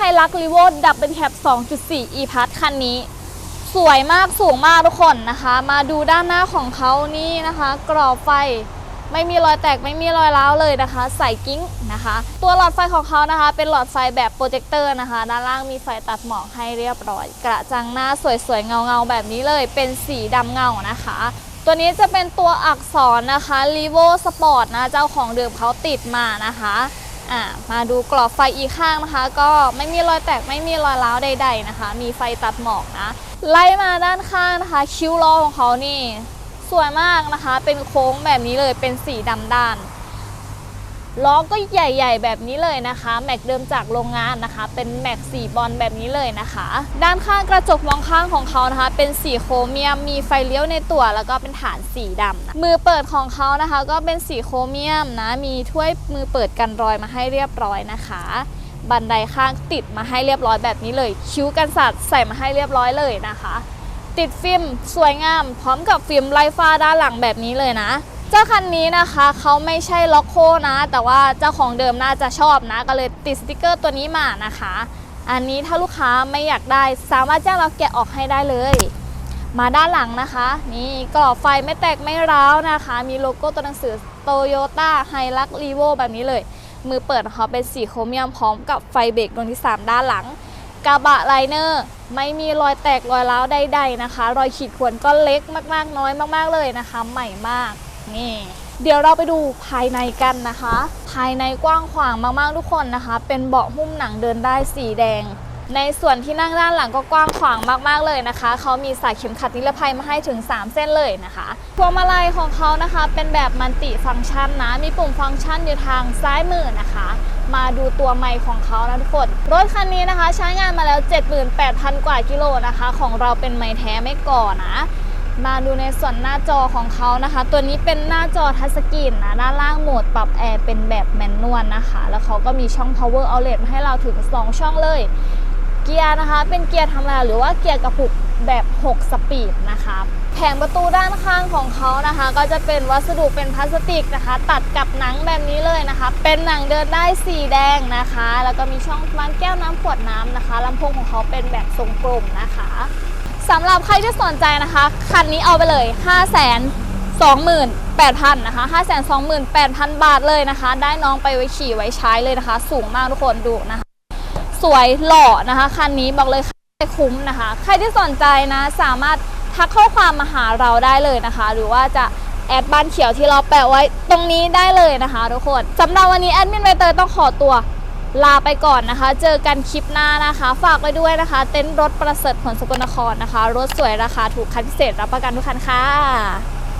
ไฮลักรีโวดับเป็นแคป2.4 e p a s คันนี้ สวยมากสูงมากทุกคนนะคะ มาดูด้านหน้าของเขานี่นะคะ กรอบไฟไม่มีรอยแตกไม่มีรอยร้าวเลยนะคะ ใส่กิ้งนะคะ ตัวหลอดไฟของเขานะคะ เป็นหลอดไฟแบบโปรเจคเตอร์นะคะ ด้านล่างมีไฟตัดหมอกให้เรียบร้อย กระจังหน้าสวยๆเงาๆแบบนี้เลย เป็นสีดำเงานะคะ ตัวนี้จะเป็นตัวอักษรนะคะ r e v o Sport นะเจ้าของเดิมเขาติดมานะคะ อ่ามาดูกรอบไฟอีกข้างนะคะ ก็ไม่มีรอยแตกไม่มีรอยร้าวใด ๆนะคะ มีไฟตัดหมอกนะ ไล่มาด้านข้างนะคะ คิ้วล้อของเขานี่ สวยมากนะคะ เป็นโค้งแบบนี้เลยเป็นสีดำด้าน ล้อก็ใหญ่ ๆ แบบนี้เลยนะคะ แม็กเดิมจากโรงงานนะคะ เป็นแม็กสีบอลแบบนี้เลยนะคะ ด้านข้างกระจกมองข้างของเขานะคะ เป็นสีโครเมียมมีไฟเลี้ยวในตัว แล้วก็เป็นฐานสีดำนะมือเปิดของเขานะคะ ก็เป็นสีโครเมียมนะมีถ้วยมือเปิดกันรอยมาให้เรียบร้อยนะคะบันไดข้างติดมาให้เรียบร้อยแบบนี้เลย คิ้วกันสัตว์ใส่มาให้เรียบร้อยเลยนะคะ ติดฟิล์มสวยงาม พร้อมกับฟิล์มไลฟ้าด้านหลังแบบนี้เลยนะ เจ้าคันนี้นะคะเขาไม่ใช่ล็อกโคนะ แต่ว่าเจ้าของเดิมน่าจะชอบนะ ก็เลยติดสติกเกอร์ตัวนี้มานะคะ อันนี้ถ้าลูกค้าไม่อยากได้สามารถจ้างเราแกะออกให้ได้เลย มาด้านหลังนะคะ นี่กรอบไฟไม่แตกไม่ร้าวนะคะ มีโลโก้ตัวหนังสือ Toyota h i l u x r e v o แบบนี้เลย มือเปิดเขาเป็นสีโครเมียมพร้อมกับไฟเบรกดวงที่ 3 ด้านหลังกระบะไลเนอร์ไม่มีรอยแตกรอยร้าวใดๆนะคะ รอยขีดข่วนก็เล็กมากๆ น้อยมากๆเลยนะคะ ใหม่มาก นี่ เดี๋ยวเราไปดูภายในกันนะคะ ภายในกว้างขวางมากๆทุกคนนะคะ เป็นเบาะหุ้มหนังเดินได้สีแดง ในส่วนที่นั่งด้านหลังก็กว้างขวางมากๆเลยนะคะ เขามีสายเข็มขัดนิรภัยมาให้ถึง 3 เส้นเลยนะคะพวงมาลัยของเขานะคะ เป็นแบบมัลติฟังก์ชันนะ มีปุ่มฟังก์ชันอยู่ทางซ้ายมือนะคะมาดูตัวไมค์ของเขานะทุกคน รถคันนี้นะคะ ใช้งานมาแล้ว 78,000 กว่ากิโลนะคะ ของเราเป็นไมค์แท้ไม่ก่อนะ มาดูในส่วนหน้าจอของเขานะคะ ตัวนี้เป็นหน้าจอทัชสกรีนนะด้านล่างโหมดปรับแอร์เป็นแบบแมนนวลนะคะ แล้วเขาก็มีช่อง power outlet มาให้เราถึง 2 ช่องเลย เกียร์นะคะ เป็นเกียร์ธรรมดาหรือว่าเกียร์กระปุกแบบ 6 สปีดนะคะแผงประตูด้านข้างของเขานะคะ ก็จะเป็นวัสดุเป็นพลาสติกนะคะ ตัดกับหนังแบบนี้เลยนะคะ เป็นหนังเดินได้สีแดงนะคะ แล้วก็มีช่องวางแก้วน้ำขวดน้ำนะคะลำโพงของเขาเป็นแบบทรงกลมนะคะ สำหรับใครที่สนใจนะคะ คันนี้เอาไปเลย 5 2 8 0 0 0นะคะ5 2 8 0 0 0 บาทเลยนะคะ ได้น้องไปไว้ขี่ไว้ใช้เลยนะคะ สูงมากทุกคนดูนะคะ สวยหล่อนะคะ คันนี้บอกเลยค่ะคุ้มนะคะ ใครที่สนใจนะสามารถทักข้อความมาหาเราได้เลยนะคะ หรือว่าจะแอดบ้านเขียวที่เราแปะไว้ตรงนี้ได้เลยนะคะทุกคนสำหรับวันนี้แอดมินใบเตยต้องขอตัว ลาไปก่อนนะคะ เจอกันคลิปหน้านะคะ ฝากไว้ด้วยนะคะ เต็นท์รถประเสริฐผลสกลนครนะคะ รถสวยราคาถูกคันพิเศษรับประกันทุกคันค่ะ